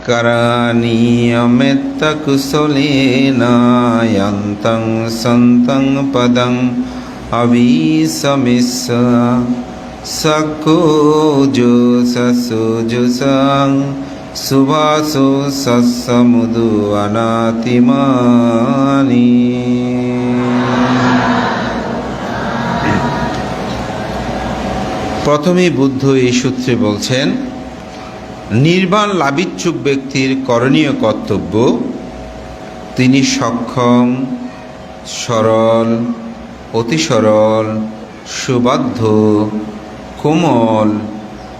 करणीयमित्तकुशलेन यन्तं सन्तं पदम् अवीसमिस्स सकोजुससुजुसं सुभासु सस्समुदु अनातिमानि প্রথমেই বুদ্ধ এই সূত্রে বলছেন নির্বাণ লাভিচ্ছুক ব্যক্তির করণীয় কর্তব্য, তিনি সক্ষম, সরল অতি সরল সুবাধ্য কোমল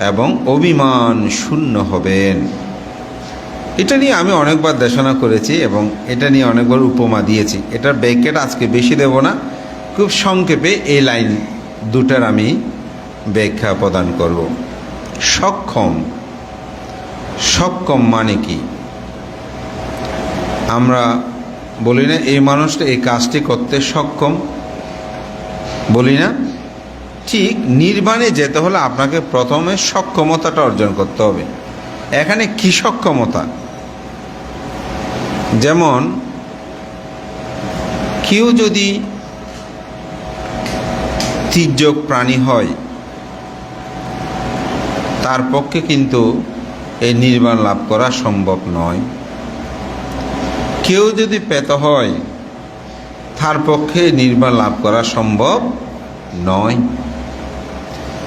এবং অভিমান শূন্য হবেন। এটা নিয়ে আমি অনেকবার দেশনা করেছি এবং এটা নিয়ে অনেকবার উপমা দিয়েছি। এটার ব্যাখ্যাটা আজকে বেশি দেব না। খুব সংক্ষেপে এই লাইন দুটার আমি ব্যাখ্যা প্রদান করব। সক্ষম সক্ষম মানে কি? আমরা বলি না, এই মানুষটা এই কাজটি করতে সক্ষম। বলি না, ঠিক নির্বাণে যেতে হলে আপনাকে প্রথমে সক্ষমতাটা অর্জন করতে হবে। এখানে কি সক্ষমতা? যেমন, কেউ যদি তির্যক প্রাণী হয়, তার পক্ষে কিন্তু এই নির্বাণ লাভ করা সম্ভব নয়। কেউ যদি পেত হয়, তার পক্ষে নির্বাণ লাভ করা সম্ভব নয়।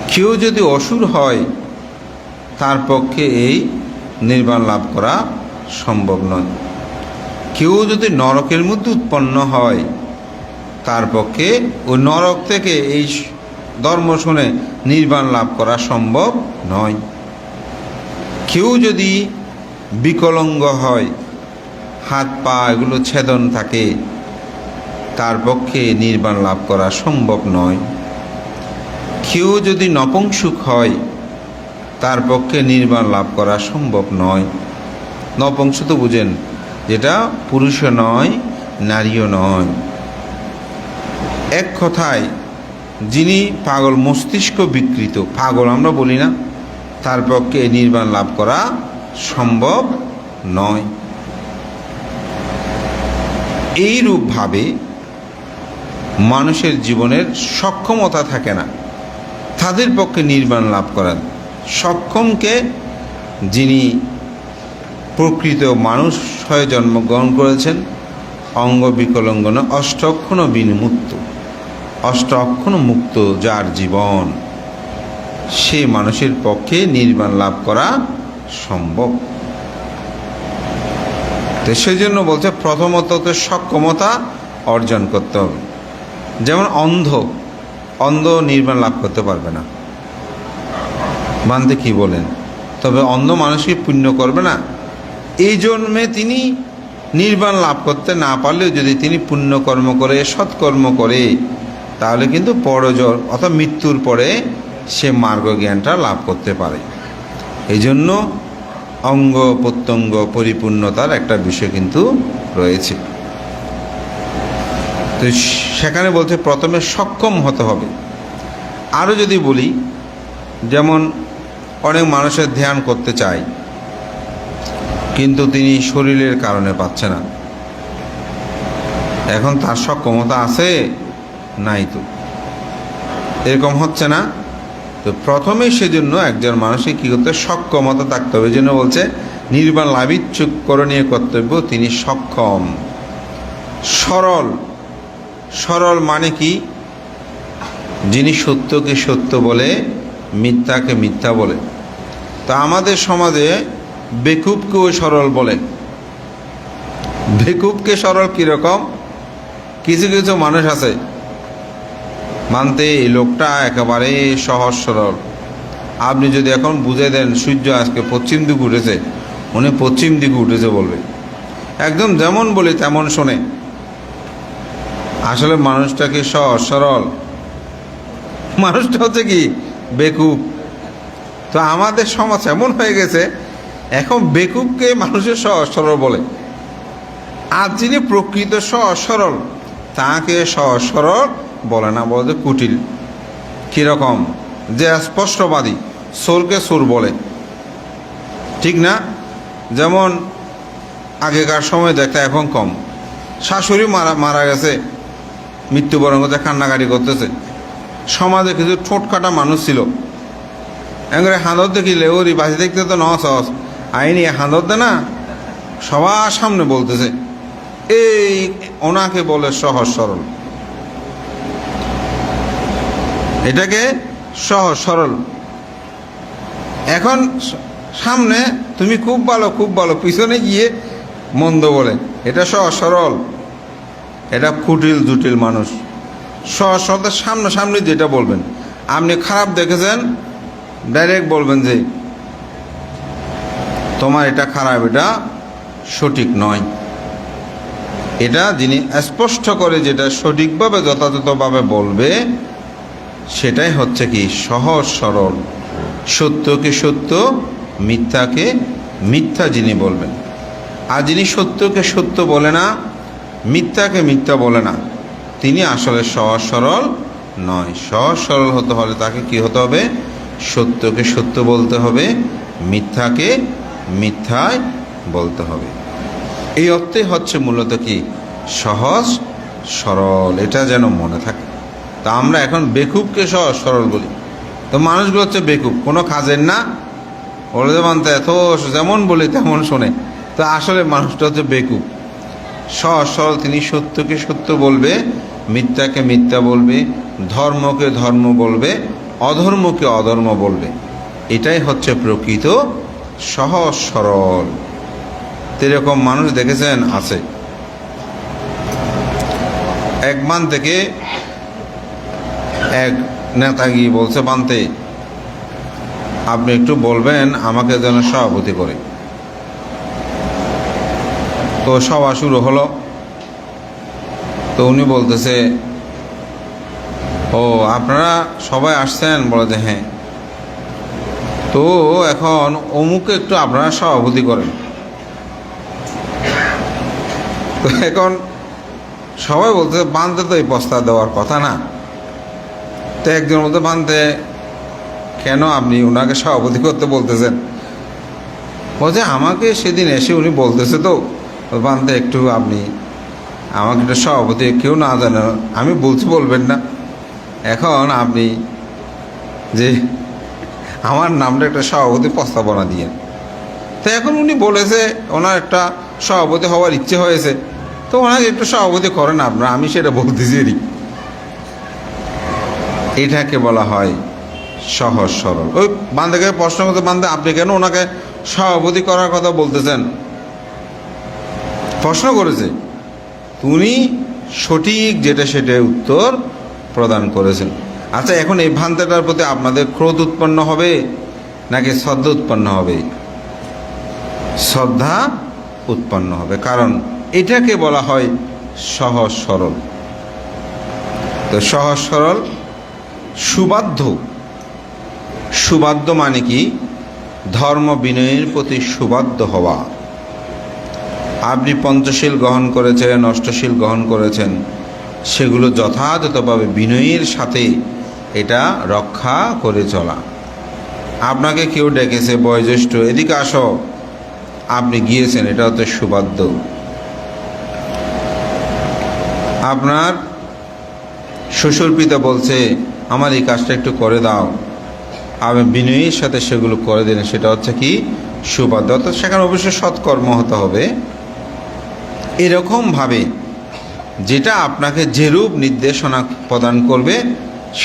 কেউ যদি অসুর হয়, তার পক্ষে এই নির্বাণ লাভ করা সম্ভব নয়। কেউ যদি নরকের মধ্যে উৎপন্ন হয়, তার পক্ষে ওই নরক থেকে এই ধর্ম শুনে নির্বাণ লাভ করা সম্ভব নয়। কেউ যদি বিকলঙ্গ হয়, হাত পা এগুলো ছেদন থাকে, তার পক্ষে নির্বাণ লাভ করা সম্ভব নয়। কেউ যদি নপুংসুক হয়, তার পক্ষে নির্বাণ লাভ করা সম্ভব নয়। নপুংস তো বুঝেন, যেটা পুরুষও নয়, নারীও নয়। এক কথায়, যিনি পাগল মস্তিষ্ক বিকৃত, পাগল আমরা বলি না। তার পক্ষে নির্বাণ লাভ করা সম্ভব নয়। এই রূপভাবে মানুষের জীবনের সক্ষমতা থাকে না। তাদের পক্ষে নির্বাণ লাভ করার সক্ষমকে যিনি প্রকৃত মানুষ হয়ে জন্মগ্রহণ করেছেন, অঙ্গ বিকলঙ্গন অষ্টক্ষণ বিনমুক্ত অষ্টক্ষণ মুক্ত যার জীবন। সে মানুষের পক্ষে নির্বাণ লাভ করা সম্ভব। তো সেই জন্য বলছে প্রথমত তো সক্ষমতা অর্জন করতে হবে। যেমন অন্ধ অন্ধ নির্বাণ লাভ করতে পারবে না। বান্ধে কি বলেন? তবে অন্ধ মানুষকে পুণ্য করবে না। এই জন্মে তিনি নির্বাণ লাভ করতে না পারলেও যদি তিনি পুণ্যকর্ম করে, সৎকর্ম করে, তাহলে কিন্তু পরজর অর্থাৎ মৃত্যুর পরে সে মার্গ জ্ঞানটা লাভ করতে পারে। এই জন্য অঙ্গ প্রত্যঙ্গ পরিপূর্ণতার একটা বিষয় কিন্তু রয়েছে। তো সেখানে বলছে প্রথমে সক্ষম হতে হবে। আরও যদি বলি, যেমন অনেক মানুষের ধ্যান করতে চায়, কিন্তু তিনি শরীরের কারণে পাচ্ছে না। এখন তার সক্ষমতা আছে নাই তো। এরকম হচ্ছে না। তো প্রথমে সেজন্য একজন মানুষের কী করতে সক্ষমতা থাকতে হবে। জন্য বলছে, নির্বাণ লাভিচ্ছুক করণীয় কর্তব্য, তিনি সক্ষম। সরল। সরল মানে কি? যিনি সত্যকে সত্য বলে, মিথ্যাকে মিথ্যা বলে। তা আমাদের সমাজে বেকুবকেও সরল বলে। বেকুবকে সরল কীরকম? কিছু কিছু মানুষ আছে মানতে এই লোকটা একেবারে সহজ সরল। আপনি যদি এখন বুঝে দেন, সূর্য আজকে পশ্চিম দিকে উঠেছে, উনি পশ্চিম দিকে উঠেছে বলবে। একদম যেমন বলি তেমন শোনে। আসলে মানুষটাকে সহজ সরল? মানুষটা হচ্ছে কি বেকুব। তো আমাদের সমাজ এমন হয়ে গেছে, এখন বেকুবকে মানুষের সহজ সরল বলে। আর যিনি প্রকৃত সহজ সরল, তাকে সহজ সরল বলে না, বলে যে কুটিল। কীরকম? যে স্পষ্টবাদী সোরকে সোর বলে। ঠিক না? যেমন আগেকার সময় দেখতে এখন কম। শাশুড়ি মারা মারা গেছে, মৃত্যুবরণ করতে, কান্নাকাটি করতেছে। সমাজে কিছু ঠোঁটকাটা মানুষ ছিল। এঙ্গরে হাঁদর দেখিলে ওরই বাসি দেখতে তো নস হস আইনি হাঁদর দে না? সবার সামনে বলতেছে। এই ওনাকে বলে সহজ সরল। এটাকে সহজ, সরল। এখন সামনে তুমি খুব ভালো খুব ভালো, পিছনে গিয়ে মন্দ বলে। এটা সহজ, সরল। এটা কুটিল জটিল মানুষ। সহজ, সরল। সামনে সামনে যেটা বলবেন। আপনি খারাপ দেখেছেন, ডাইরেক্ট বলবেন যে, তোমার এটা খারাপ, এটা সঠিক নয়। এটা যিনি স্পষ্ট করে যেটা সঠিকভাবে, যথাযথভাবে বলবে সেটাই হচ্ছে কি সহজ সরল। সত্যকে সত্য, মিথ্যাকে মিথ্যা যিনি বলবেন। আর যিনি সত্যকে সত্য বলে না, মিথ্যাকে মিথ্যা বলে না, তিনি আসলে সহজ সরল নয়। সহজ সরল হতে হলে তাকে কি হতে হবে? সত্যকে সত্য বলতে হবে, মিথ্যাকে মিথ্যায় বলতে হবে। এই অর্থে হচ্ছে মূলত কি? সহজ সরল। এটা যেন মনে থাকে। তা আমরা এখন বেকুবকে সহজ সরল বলি। তো মানুষগুলো হচ্ছে বেকুব, কোনো কাজের না। বলে যে, মানতে এত যেমন বলি, তেমন শোনে। তো আসলে মানুষটা হচ্ছে বেকুব। সহজ সরল তিনি সত্যকে সত্য বলবে, মিথ্যাকে মিথ্যা বলবে, ধর্মকে ধর্ম বলবে, অধর্মকে অধর্ম বলবে। এটাই হচ্ছে প্রকৃত সহজ সরল। এরকম মানুষ দেখেছেন, আছে। এক মান থেকে এক নেতা গিয়ে বলছে, বানতে, আপনি একটু বলবেন, আমাকে যেন সভাপতি করে। তো সভা শুরু হলো। তো উনি বলতেছে, ও, আপনারা সবাই আসছেন? বলে যে হ্যাঁ। তো এখন অমুকে একটু আপনারা সভাপতি করেন। তো এখন সবাই বলতে বানতে তো এই প্রস্তাব দেওয়ার কথা না। তো একজন বলতে বানতে কেন আপনি ওনাকে সভাপতি করতে বলতেছেন? বলছে, আমাকে সেদিন এসে উনি বলতেছে তো। বানতে একটু আপনি আমাকে একটা সভাপতি, কেউ না জানে, আমি বলছি, বলবেন না। এখন আপনি যে আমার নামটা একটা সভাপতি প্রস্তাবনা দিয়ে। তো এখন উনি বলেছে, ওনার একটা সভাপতি হওয়ার ইচ্ছে হয়েছে। তো ওনাকে একটু সভাপতি করেন আপনারা, আমি সেটা বলতেছি। এটাকে বলা হয় সহজ সরল। ওই বান্ধবকে প্রশ্ন করতে বান্ধে আপনি কেন ওনাকে সভাপতি করার কথা বলতেছেন? প্রশ্ন করেছে উনি সঠিক যেটা সেটা উত্তর প্রদান করেছেন। আচ্ছা এখন এই ভ্রান্তিটার প্রতি আপনাদের ক্রোধ উৎপন্ন হবে নাকি শ্রদ্ধা উৎপন্ন হবে? শ্রদ্ধা উৎপন্ন হবে, কারণ এটাকে বলা হয় সহজ সরল। তো সহজ সরল সুবাধ্য। সুবাধ্য মানে কি? ধর্ম বিনয়ের প্রতি সুবাধ্য হওয়া। আপনি পঞ্চশীল গ্রহণ করেছেন, অষ্টশীল গ্রহণ করেছেন, সেগুলো যথাযথভাবে বিনয়ের সাথে এটা রক্ষা করে চলা। আপনাকে কেউ ডেকেছে, বয়োজ্যেষ্ঠ, এদিকে আসো, আপনি গিয়েছেন, এটা হচ্ছে সুবাদ্য আপনার শ্বশুর পিতা বলছে আমার এই কাজটা একটু করে দাও। আমি বিনয়ের সাথে সেগুলো করে দিলেন সেটা হচ্ছে কি? সুবাদ্য অর্থাৎ সেখানে অবশ্যই সৎকর্ম হতে হবে। এরকমভাবে যেটা আপনাকে যেরূপ নির্দেশনা প্রদান করবে,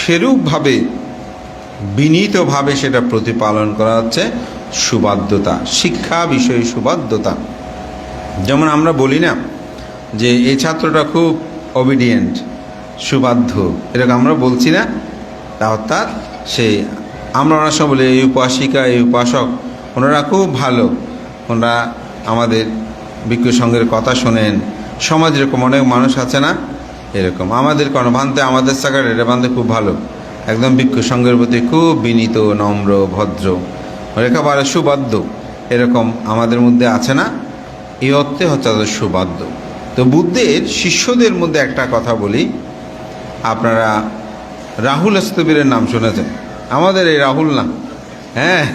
সেরূপভাবে বিনীতভাবে সেটা প্রতিপালন করা হচ্ছে সুবাধ্যতা শিক্ষা বিষয়ে সুবাধ্যতা যেমন আমরা বলি না যে, এই ছাত্রটা খুব অবিডিয়েন্ট সুবাধ্য এরকম আমরা বলছি না। অর্থাৎ সে আমরা ওনার সব বলি, এই উপাসিকা, এই উপাসক, ওনারা খুব ভালো। ওনারা আমাদের বিজ্ঞ সঙ্গের কথা শোনেন। সমাজ এরকম অনেক মানুষ আছে না? এরকম। আমাদের কোনো ভান্তে, আমাদের সাকার ভান্তে খুব ভালো। একদম বিজ্ঞ সঙ্গের প্রতি খুব বিনীত, নম্র, ভদ্র। একেবারে সুবাদ্য। এরকম আমাদের মধ্যে আছে না? এই অর্থে হচ্ছে তাদের সুবাদ্য। তো বুদ্ধের, শিষ্যদের মধ্যে একটা কথা বলি। আপনারা রাহুল আস্তবীরের নাম শুনেছেন? আমাদের এই রাহুল না। হ্যাঁ।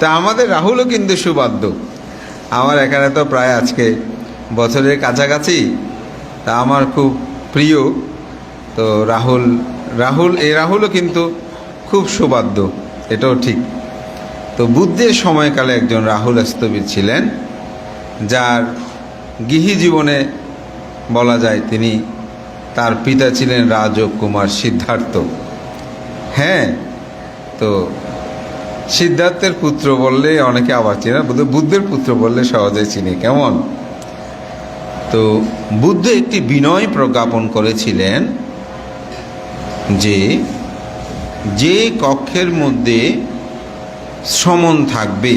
তা আমাদের রাহুলও কিন্তু সুবাদ্য। আমার এখানে তো প্রায় আজকে বছরের কাছাকাছি। তা আমার খুব প্রিয়। তো রাহুল রাহুল, এই রাহুলও কিন্তু খুব সুবাদ্য। এটাও ঠিক। তো বুদ্ধের সময়কালে একজন রাহুল আস্তবীর ছিলেন, যার গৃহী জীবনে বলা যায় তিনি তার পিতা ছিলেন রাজ কুমার সিদ্ধার্থ। হ্যাঁ তো সিদ্ধার্থের পুত্র বললে অনেকে আবার চেনে বুদ্ধ বুদ্ধের পুত্র বললে সহজে চিনি, কেমন? তো বুদ্ধ একটি বিনয় প্রজ্ঞাপন করেছিলেন যে যে কক্ষের মধ্যে সমন থাকবে,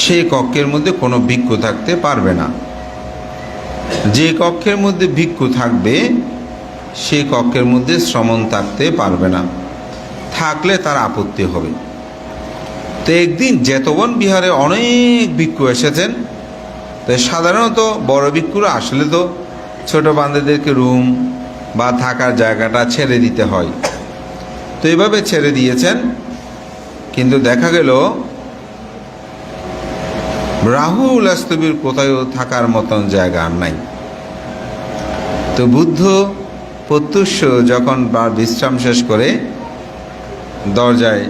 সে কক্ষের মধ্যে কোনো ভিক্ষু থাকতে পারবে না। যে কক্ষের মধ্যে ভিক্ষু থাকবে, সে কক্ষের মধ্যে শ্রমণ থাকতে পারবে না। থাকলে তার আপত্তি হবে। তো একদিন জেতবন বিহারে অনেক ভিক্ষু এসেছেন। তো সাধারণত বড় ভিক্ষুরা আসলে তো ছোট বান্ধবদেরকে রুম বা থাকার জায়গাটা ছেড়ে দিতে হয়। তো এভাবে ছেড়ে দিয়েছেন। কিন্তু দেখা গেল রাহুল আস্তবীর কোথাও থাকার মতন জায়গা আর নাই। তো বুদ্ধ প্রত্যুষ যখন বা বিশ্রাম শেষ করে দরজায়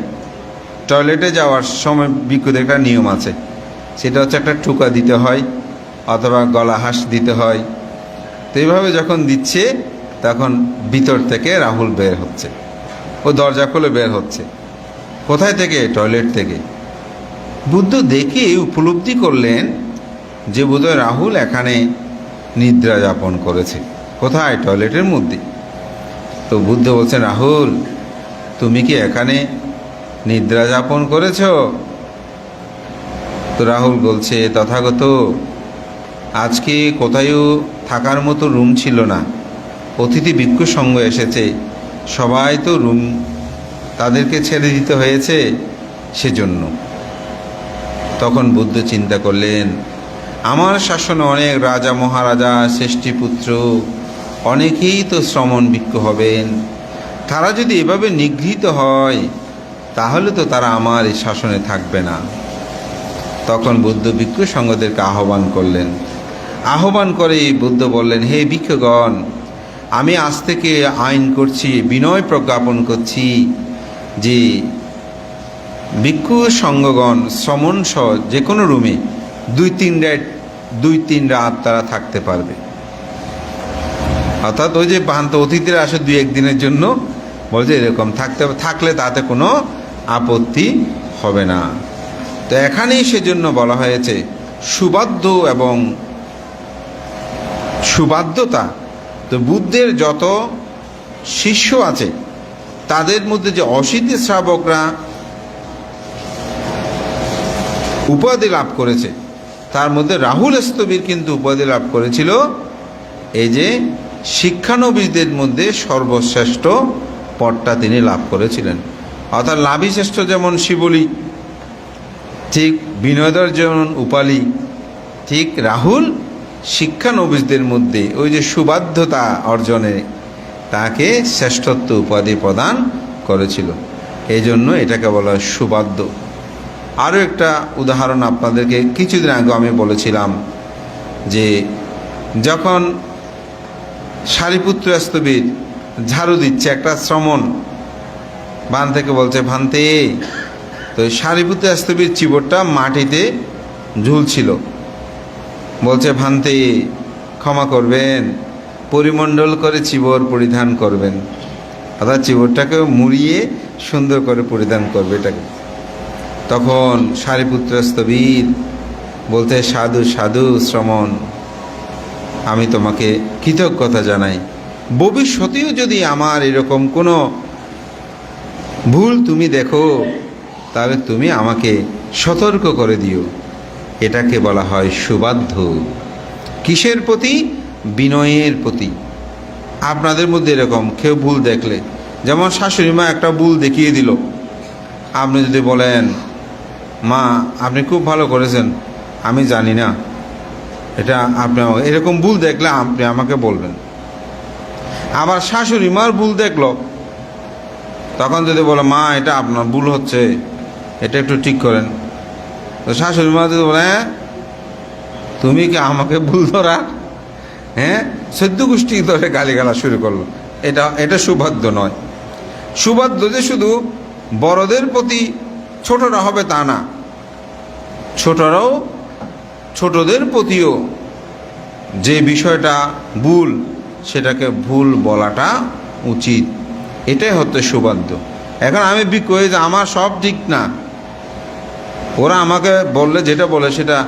টয়লেটে যাওয়ার সময় বিক্ষুদের একটা নিয়ম আছে। সেটা হচ্ছে একটা টুকা দিতে হয় অথবা গলা হাঁস দিতে হয়। তো এইভাবে যখন দিচ্ছে, তখন ভিতর থেকে রাহুল বের হচ্ছে। ও দরজা খুলে বের হচ্ছে। কোথায় থেকে? টয়লেট থেকে। বুদ্ধ দেখে উপলব্ধি করলেন যে বোধহয় রাহুল এখানে নিদ্রা যাপন করেছে। কোথায়? টয়লেটের মধ্যে। তো বুদ্ধ বলছেন, রাহুল, তুমি কি এখানে নিদ্রা যাপন করেছ? তো রাহুল বলছে, তথাগত আজকে কোথায়ও থাকার মতো রুম ছিল না। অতিথি ভিক্ষু সঙ্গ এসেছে। সবাই তো রুম তাদেরকে ছেড়ে দিতে হয়েছে সেজন্য। তখন বুদ্ধ চিন্তা করলেন, আমার শাসনে অনেক রাজা মহারাজা শ্রেষ্ঠীপুত্র অনেকেই তো শ্রমণ ভিক্ষু হবেন। তারা যদি এভাবে নিগৃহীত হয়, তাহলে তো তারা আমার এই শাসনে থাকবে না। তখন বুদ্ধ ভিক্ষু সঙ্গদেরকে আহ্বান করলেন। আহ্বান করে বুদ্ধ বললেন, হে ভিক্ষুগণ, আমি আজ থেকে আইন করছি, বিনয় প্রজ্ঞাপন করছি যে ভিক্ষু সঙ্গগণ, শ্রমণ সহ যে কোনো রুমে দুই তিন রাত, দুই তিন রাত তারা থাকতে পারবে। অর্থাৎ ওই যে বাহান্ত অতিথিরা আসে দুই একদিনের জন্য, বলছে এরকম থাকতে থাকলে তাতে কোনো আপত্তি হবে না। তো এখানেই সেজন্য বলা হয়েছে সুবাধ্য এবং সুবাধ্যতা তো বুদ্ধের যত শিষ্য আছে, তাদের মধ্যে যে অসিদ্ধি শ্রাবকরা উপাধি লাভ করেছে। তার মধ্যে রাহুল স্তবীর কিন্তু উপাধি লাভ করেছিল। এই যে শিক্ষানবিশদের মধ্যে সর্বশ্রেষ্ঠ পদটা তিনি লাভ করেছিলেন। অর্থাৎ লাভী শ্রেষ্ঠ যেমন শিবলি, ঠিক বিনয়দর যেমন উপালি, ঠিক রাহুল শিক্ষানবিশদের মধ্যে ওই যে সুবাধ্যতা অর্জনে তাকে শ্রেষ্ঠত্ব উপাধি প্রদান করেছিল। এই জন্য এটাকে বলা সুবাদ্য। আরও একটা উদাহরণ আপনাদেরকে কিছুদিন আগে আমি বলেছিলাম যে যখন সারিপুত্র স্তবীর ঝাড়ু দিচ্ছে, একটা শ্রমণ বান থেকে বলছে, ভান্তে, তো সারিপুত্র স্তবীর চিবরটা মাটিতে ঝুলছিল। বলছে, ভান্তে, ক্ষমা করবেন, পরিমণ্ডল করে চিবর পরিধান করবেন। অর্থাৎ চিবরটাকে মুড়িয়ে সুন্দর করে পরিধান করবে এটাকে। তখন সারিপুত্র স্থবির বলতে, সাধু সাধু, শ্রমণ, আমি তোমাকে কৃতজ্ঞতা জানাই। ভবিষ্যতেও যদি আমার এরকম কোনো ভুল তুমি দেখো, তাহলে তুমি আমাকে সতর্ক করে দিও। এটাকে বলা হয় সুবাধ্য। কিসের প্রতি? বিনয়ের প্রতি। আপনাদের মধ্যে এরকম কেউ ভুল দেখলে, যেমন শাশুড়ি মা একটা ভুল দেখিয়ে দিল। আপনি যদি বলেন মা, আপনি খুব ভালো করেছেন। আমি জানি না। এটা আপনি এরকম ভুল দেখলে আপনি আমাকে বলবেন। আবার শাশুড়ি মার ভুল দেখল। তখন যদি বলে, মা, এটা আপনার ভুল হচ্ছে, এটা একটু ঠিক করেন। তো শাশুড়ি মা যদি বলে হ্যাঁ তুমি কি আমাকে ভুল ধরা? হ্যাঁ সদ্য গোষ্ঠী ধরে গালিগালা শুরু করল। এটা এটা সুবাদ্য নয়। সুবাদ্য যে শুধু বড়দের প্রতি ছোটরা হবে তা না। ছোটরাও ছোটদের প্রতিও যে বিষয়টা ভুল, সেটাকে ভুল বলাটা উচিত। এটাই হচ্ছে সুবাদ্য এখন আমি বিক যে আমার সব ঠিক না। ওরা আমাকে বললে যেটা বলে সেটা